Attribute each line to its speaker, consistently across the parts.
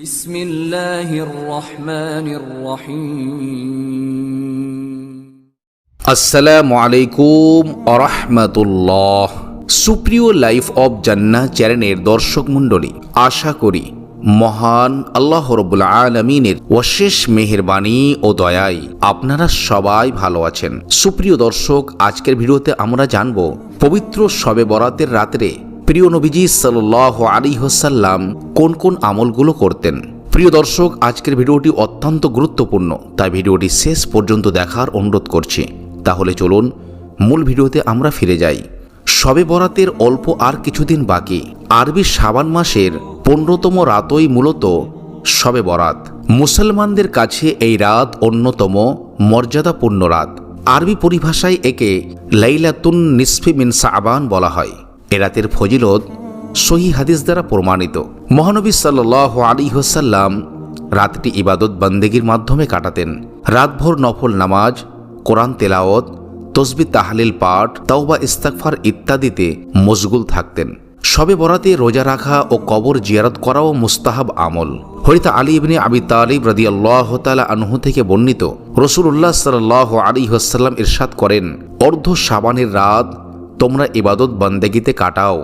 Speaker 1: বিসমিল্লাহির রহমানির রহিম আসসালামু আলাইকুম সুপ্রিয় লাইফ অব জান্না চ্যানেলের দর্শক মণ্ডলী আশা করি মহান আল্লাহ রবুল আলমিনের অশেষ মেহেরবাণী ও দয়ায় আপনারা সবাই ভালো আছেন সুপ্রিয় দর্শক আজকের ভিডিওতে আমরা জানব পবিত্র সবে বরাতের রাত্রে প্রিয় নবীজি সাল্লাহ আলী হোসাল্লাম কোন কোন আমলগুলো করতেন প্রিয় দর্শক আজকের ভিডিওটি অত্যন্ত গুরুত্বপূর্ণ তাই ভিডিওটি শেষ পর্যন্ত দেখার অনুরোধ করছি তাহলে চলুন মূল ভিডিওতে আমরা ফিরে যাই সবে বরাতের অল্প আর কিছুদিন বাকি আরবি সাবান মাসের পনেরোতম রাতই মূলত সবে বরাত মুসলমানদের কাছে এই রাত অন্যতম মর্যাদাপূর্ণ রাত আরবি পরিভাষায় একে লাইলাতুন নিসফি মিন সাবান বলা হয় এরাতের ফজিলত সহি হাদিস দ্বারা প্রমাণিত মহানবী সাল্লাহ আলী হোসাল্লাম রাতটি ইবাদত বন্দেগীর মাধ্যমে কাটাতেন রাতভর নফল নামাজ কোরআন তেলাওত তসবি তাহালিল পাঠ তাওবা ইস্তাকফার ইত্যাদিতে মশগুল থাকতেন সবে বরাতে রোজা রাখা ও কবর জিয়ারত করাও মুস্তাহাব আমল হরিতা আলী ইবনে আবি তালিব রাদি আল্লাহ তালা আনহু থেকে বর্ণিত রসুল্লাহ সাল আলী হাসাল্লাম ইরশাদ করেন অর্ধ সাবানের রাত তোমরা ইবাদত বন্দেগিতে কাটাও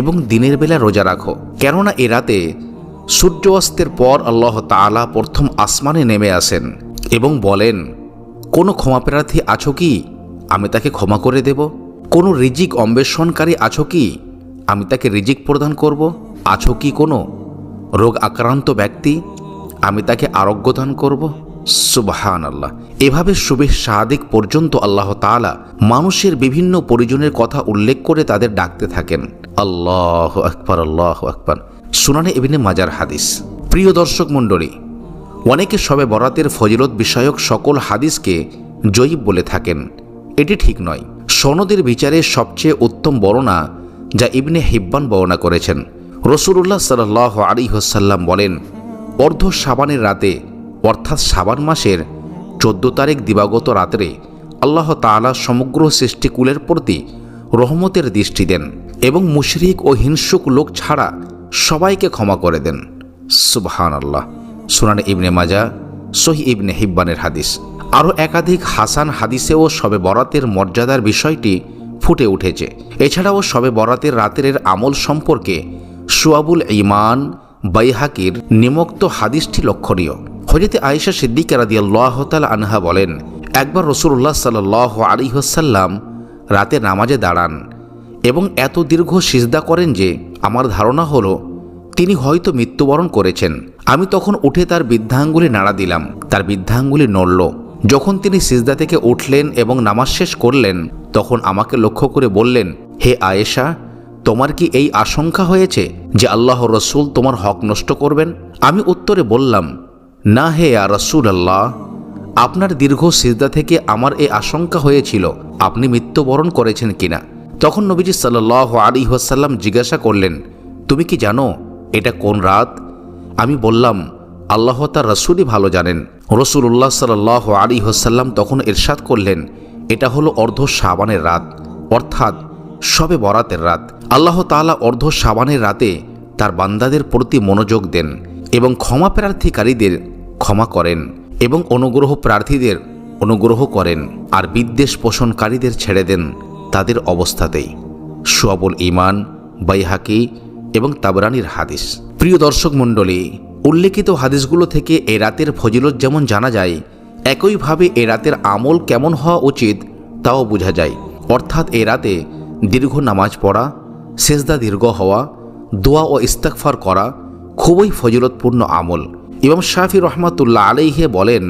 Speaker 1: এবং দিনের বেলা রোজা রাখো কেননা এ রাতে সূর্য অস্তের পর আল্লাহ তালা প্রথম আসমানে নেমে আসেন এবং বলেন কোনো ক্ষমাপ্রার্থী আছো কি আমি তাকে ক্ষমা করে দেব কোনো রিজিক অন্বেষণকারী আছো কি আমি তাকে রিজিক প্রদান করব আছো কি কোনো রোগ আক্রান্ত ব্যক্তি আমি তাকে আরোগ্য দান করবো সুবাহান আল্লাহ এভাবে শুভে সাদেক পর্যন্ত আল্লাহ তালা মানুষের বিভিন্ন পরিজনের কথা উল্লেখ করে তাদের ডাকতে থাকেন আল্লাহ আকবর আল্লাহ আকবর সুনানে এভিনে মাজার হাদিস প্রিয় দর্শক মণ্ডলী অনেকে সবে বরাতের ফজিলত বিষয়ক সকল হাদিসকে জয়ীব বলে থাকেন এটি ঠিক নয় সনদের বিচারে সবচেয়ে উত্তম বর্ণনা যা ইবনে হিব্বান বর্ণনা করেছেন রসুল্লাহ সাল আলী হোসাল্লাম বলেন অর্ধ সাবানের রাতে অর্থাৎ সাবান মাসের চোদ্দ তারিখ দিবাগত রাত্রে আল্লাহ তালা সমগ্র সৃষ্টিকুলের প্রতি রহমতের দৃষ্টি দেন এবং মুশরিক ও হিংসুক লোক ছাড়া সবাইকে ক্ষমা করে দেন সুবহান আল্লাহ সুনান ইবনে মাজা সহি ইবনে হিব্বানের হাদিস আরও একাধিক হাসান হাদিসেও সবে বরাতের মর্যাদার বিষয়টি ফুটে উঠেছে এছাড়াও সবে বরাতের রাতের আমল সম্পর্কে সুয়াবুল ইমান বৈহাকির নিমক্ত হাদিসটি লক্ষণীয় হজরতে আয়েশা সিদ্দিক রাদিয়াল্লাহ তাল আনহা বলেন একবার রসুল্লাহ সাল্লাহ আলিহাসাল্লাম রাতে নামাজে দাঁড়ান এবং এত দীর্ঘ সিজদা করেন যে আমার ধারণা হলো তিনি হয়তো মৃত্যুবরণ করেছেন আমি তখন উঠে তার বৃদ্ধাঙ্গুলি নাড়া দিলাম তার বৃদ্ধাঙ্গুলি নড়ল যখন তিনি সিজদা থেকে উঠলেন এবং নামাজ শেষ করলেন তখন আমাকে লক্ষ্য করে বললেন হে আয়েশা তোমার কি এই আশঙ্কা হয়েছে যে আল্লাহ রসুল তোমার হক নষ্ট করবেন আমি উত্তরে বললাম না হে আর আল্লাহ আপনার দীর্ঘ সিজদা থেকে আমার এ আশঙ্কা হয়েছিল আপনি মৃত্যুবরণ করেছেন কিনা তখন নবীজি সাল্লাহ আলী ওয়াসাল্লাম জিজ্ঞাসা করলেন তুমি কি জানো এটা কোন রাত আমি বললাম আল্লাহ তার রসুলই ভালো জানেন উল্লাহ সাল্লাহ আলী হোসাল্লাম তখন এরশাদ করলেন এটা হলো অর্ধ সাবানের রাত অর্থাৎ সবে বরাতের রাত আল্লাহ তালা অর্ধ সাবানের রাতে তার বান্দাদের প্রতি মনোযোগ দেন এবং ক্ষমা প্রার্থীকারীদের ক্ষমা করেন এবং অনুগ্রহ প্রার্থীদের অনুগ্রহ করেন আর বিদ্বেষ পোষণকারীদের ছেড়ে দেন তাদের অবস্থাতেই সুয়াবুল ইমান বাইহাকি এবং তাবরানির হাদিস প্রিয় দর্শক মণ্ডলী উল্লেখিত হাদিসগুলো থেকে এ রাতের ফজিলত যেমন জানা যায় একইভাবে এ রাতের আমল কেমন হওয়া উচিত তাও বোঝা যায় অর্থাৎ এ রাতে দীর্ঘ নামাজ পড়া সেজদা দীর্ঘ হওয়া দোয়া ও ইস্তাকফার করা খুবই ফজিলতপূর্ণ আমল ইমাম শাহি রহমাতুল্লাহ আলাইহে বলেন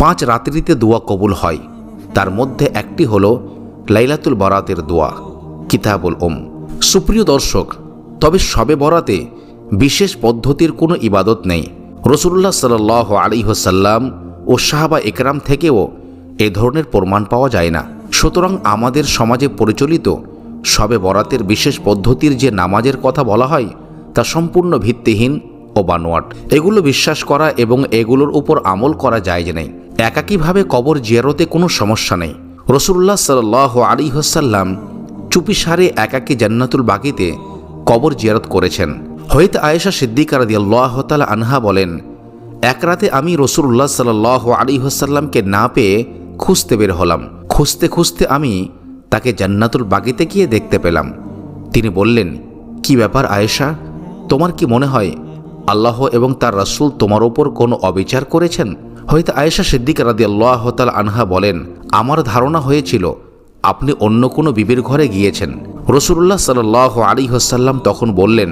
Speaker 1: পাঁচ রাত্রিতে দোয়া কবুল হয় তার মধ্যে একটি হল লাইলাতুল বরাতের দোয়া কিতাবুল ওম সুপ্রিয় দর্শক তবে সবে বরাতে বিশেষ পদ্ধতির কোনো ইবাদত নেই রসুল্লাহ সাল আলিহসাল্লাম ও শাহাবা একরাম থেকেও এ ধরনের প্রমাণ পাওয়া যায় না সুতরাং আমাদের সমাজে পরিচালিত সবে বরাতের বিশেষ পদ্ধতির যে নামাজের কথা বলা হয় তা সম্পূর্ণ ভিত্তিহীন ও বানোয়াট এগুলো বিশ্বাস করা এবং এগুলোর উপর আমল করা যায় যে নেই একাকীভাবে কবর জিয়ারতে কোনো সমস্যা নেই রসুল্লাহ সাল আলী হাসাল্লাম সারে একাকী জান্নাতুল বাকিতে কবর জিয়ারত করেছেন হয়তো আয়েশা সিদ্দিকার দিয়াল্লাহ আনহা বলেন এক রাতে আমি রসুল্লাহ সাল আলী হাসাল্লামকে না পেয়ে খুঁজতে বের হলাম খুঁজতে খুঁজতে আমি তাকে জান্নাতুল বাগিতে গিয়ে দেখতে পেলাম তিনি বললেন কি ব্যাপার আয়েশা তোমার কি মনে হয় আল্লাহ এবং তার রাসুল তোমার ওপর কোনো অবিচার করেছেন হয়তো আয়েশা সিদ্দিক রাদি আল্লাহ তাল আনহা বলেন আমার ধারণা হয়েছিল আপনি অন্য কোনো বিবির ঘরে গিয়েছেন রসুল্লাহ সাল্লাহ আলী হাসাল্লাম তখন বললেন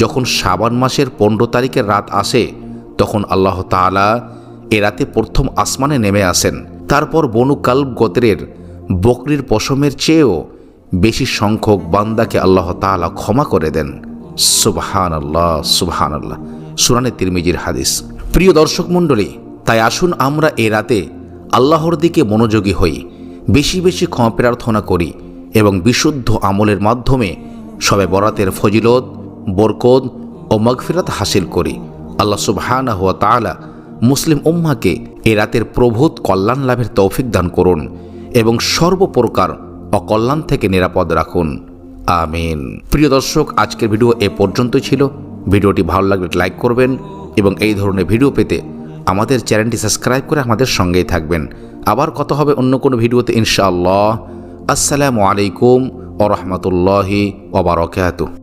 Speaker 1: যখন শাবান মাসের পনেরো তারিখের রাত আসে তখন আল্লাহ তালা এ রাতে প্রথম আসমানে নেমে আসেন তারপর বনু কাল্প গোত্রের বকরির পশমের চেয়েও বেশি সংখ্যক বান্দাকে আল্লাহ তালা ক্ষমা করে দেন সুবহান আল্লাহ সুবহান আল্লাহ সুরানে তিরমিজির হাদিস প্রিয় দর্শক মণ্ডলী তাই আসুন আমরা এ রাতে আল্লাহর দিকে মনোযোগী হই বেশি বেশি ক্ষমা প্রার্থনা করি এবং বিশুদ্ধ আমলের মাধ্যমে সবে বরাতের ফজিলত বরকদ ও মগফিরাত হাসিল করি আল্লাহ সুবহান হুয়া তালা মুসলিম উম্মাকে এ রাতের প্রভূত কল্যাণ লাভের তৌফিক দান করুন এবং সর্বপ্রকার অকল্যাণ থেকে নিরাপদ রাখুন আমিন প্রিয় দর্শক আজকের ভিডিও এ পর্যন্তই ছিল ভিডিওটি ভালো লাগলে লাইক করবেন এবং এই ধরনের ভিডিও পেতে আমাদের চ্যানেলটি সাবস্ক্রাইব করে আমাদের সঙ্গেই থাকবেন আবার কত হবে অন্য কোনো ভিডিওতে ইনশাআল্লাহ আসসালামু আলাইকুম ও রহমতুল্লাহি ওবরাকাতু